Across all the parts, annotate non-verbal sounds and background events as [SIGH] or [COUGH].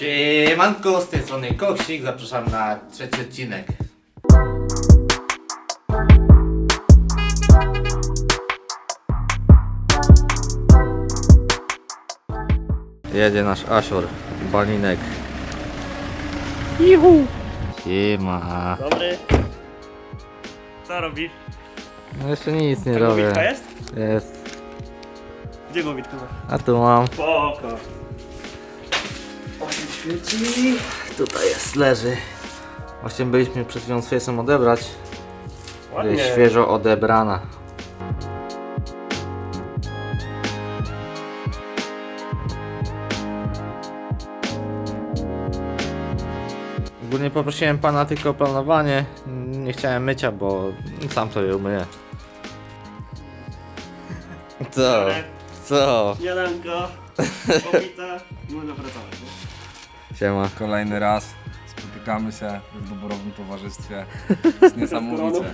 Siemanko, z tej strony Koksik, zapraszam na trzeci odcinek. Jedzie nasz Asior, balinek. Juhu! Siema. Dobry. Co robisz? No jeszcze nic nie robię. Witka jest? Jest. Gdzie go Witku? A tu mam. Spoko. Świeci. Tutaj jest, leży. Właśnie byliśmy przed chwilą z Face'em odebrać. Ładnie. Jest świeżo odebrana. Ogólnie poprosiłem pana tylko o planowanie. Nie chciałem mycia, bo sam to je umyję. Co? Co? Śniadanko, pobita, można pracować. nie? Siema. Kolejny raz spotykamy się w doborowym towarzystwie. [LAUGHS] Jest niesamowicie.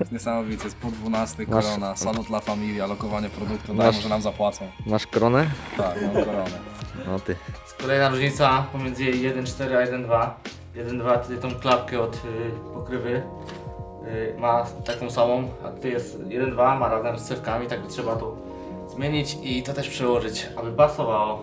Jest niesamowicie. Jest po 12 Masz- korona, salut dla familia, lokowanie produktu, Masz- daj może nam zapłacą. Masz koronę? Tak, mam koronę. No ty. Kolejna różnica pomiędzy 1.4 a 1.2. 1.2 tutaj tą klapkę od y, pokrywy y, ma taką samą, a tutaj jest 1.2 ma razem z cewkami, tak trzeba to zmienić i to też przełożyć, aby pasowało.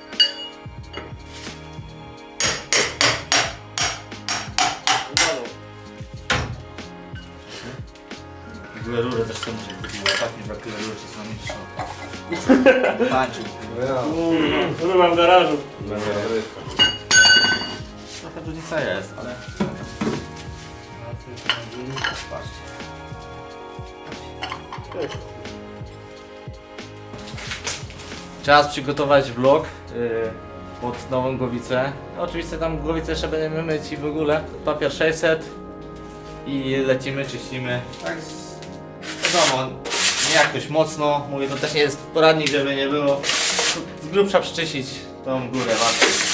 ogóle rurę też są muszę kupić, bo tak mi brakuje rury czasami trzeba. [LAUGHS] Tańczył. Mm, Tu mam w garażu. Trochę różnica jest, ale... No, Patrzcie. Czas przygotować vlog yy, pod nową głowicę. Oczywiście tam głowicę jeszcze będziemy myć i w ogóle. Papier 600 i lecimy, czyścimy. Tak. Wiadomo, nie jakoś mocno. Mówię, to też nie jest poradnik, żeby nie było. Z grubsza przyczyścić tą górę warto.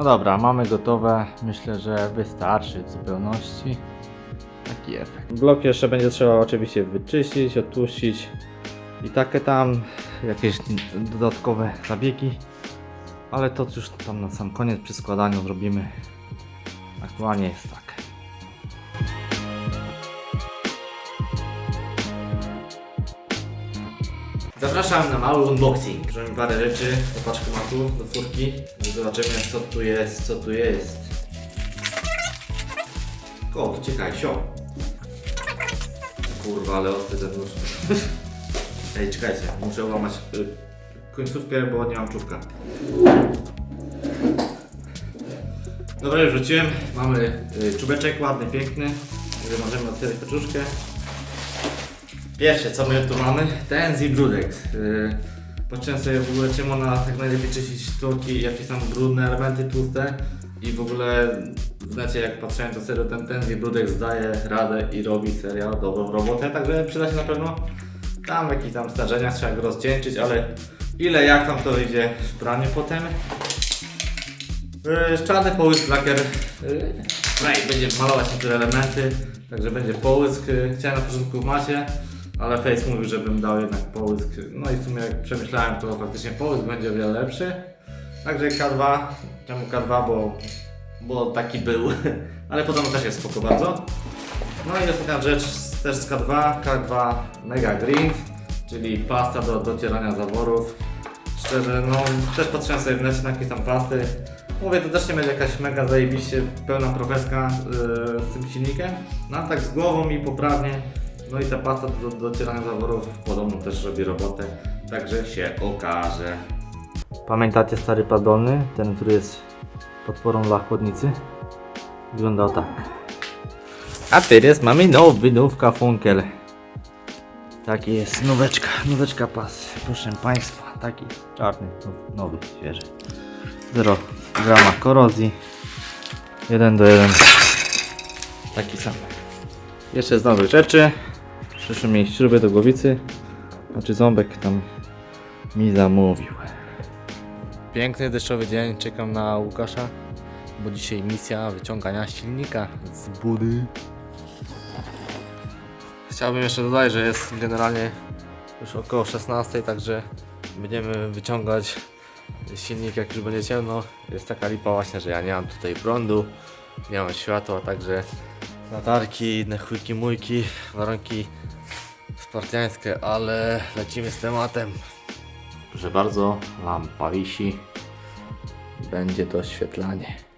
No dobra, mamy gotowe. Myślę, że wystarczy w zupełności. Taki efekt. Blok jeszcze będzie trzeba oczywiście wyczyścić, odtłuścić i takie tam jakieś dodatkowe zabiegi. Ale to już tam na sam koniec przy składaniu zrobimy. Aktualnie jest tak. Zapraszam na mały unboxing. Bierzemy parę rzeczy do paczkomatu, do furki. Zobaczymy co tu jest, co tu jest. O, tu ciekaj, sio. Kurwa, ale ostry ten nóż. Ej, czekajcie, muszę łamać y, końcówkę, bo nie mam czubka. Dobra, już wróciłem. Mamy y, czubeczek ładny, piękny. Możemy otwierać paczuszkę. Pierwsze, co my tu mamy, ten Zibrudex. Yy, sobie w ogóle czym ona tak najlepiej czyścić sztuki, jakieś tam brudne elementy tłuste i w ogóle w necie jak patrzyłem to serio ten, ten Zibrudex daje radę i robi serio dobrą robotę, także przyda się na pewno. Tam w jakichś tam zdarzeniach trzeba go rozcieńczyć, ale ile jak tam to wyjdzie w praniu potem. Yy, czarny połysk lakier. Yy, no i będzie malować niektóre elementy, także będzie połysk. Yy, Chciałem na początku w macie, ale Face mówił, żebym dał jednak połysk. No i w sumie jak przemyślałem, to faktycznie połysk będzie o wiele lepszy. Także K2, czemu K2, bo, bo taki był, [LAUGHS] ale podobno też jest spoko bardzo. No i ostatnia rzecz też z K2, K2 Mega Green, czyli pasta do docierania zaworów. Szczerze, no też patrzyłem sobie w necie na jakieś tam pasty. Mówię, to też nie będzie jakaś mega zajebiście pełna profeska yy, z tym silnikiem, no tak z głową i poprawnie. No i ta pasta do do docierania zaworów podobno też robi robotę, także się okaże. Pamiętacie stary padolny, ten który jest podporą dla chłodnicy? Wyglądał tak. A teraz mamy nowy, nówka funkel. Taki jest, nóweczka, nóweczka pas, proszę Państwa, taki czarny, no- nowy, świeży. 0 grama korozji, 1 do 1, taki sam. Jeszcze z nowych rzeczy, przyszły mi śruby do głowicy, znaczy ząbek tam mi zamówił. Piękny deszczowy dzień, czekam na Łukasza, bo dzisiaj misja wyciągania silnika z budy. Chciałbym jeszcze dodać, że jest generalnie już około 16, także będziemy wyciągać silnik jak już będzie ciemno. Jest taka lipa właśnie, że ja nie mam tutaj prądu, nie mam światła, także latarki, inne chujki mójki, warunki spartiańskie, ale lecimy z tematem. Proszę bardzo, lampa wisi. Będzie doświetlanie.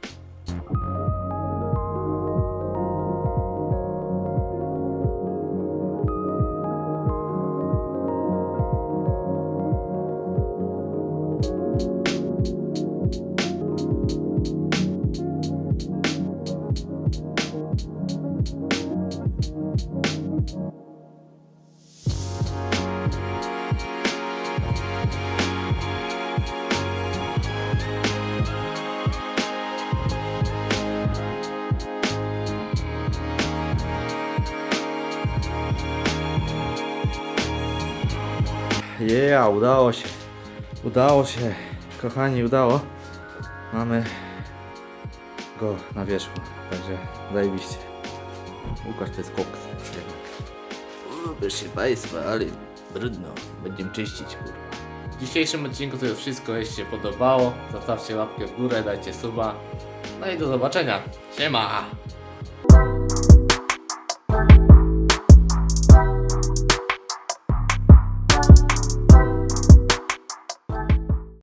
Yeah, udało się. Udało się. Kochani, udało. Mamy go na wierzchu. Także zajebiście. Łukasz to jest koks. O, Proszę Państwa, ale brudno. Będziemy czyścić, kurwa. W dzisiejszym odcinku to już wszystko. Jeśli się podobało, zostawcie łapkę w górę, dajcie suba. No i do zobaczenia. Siema!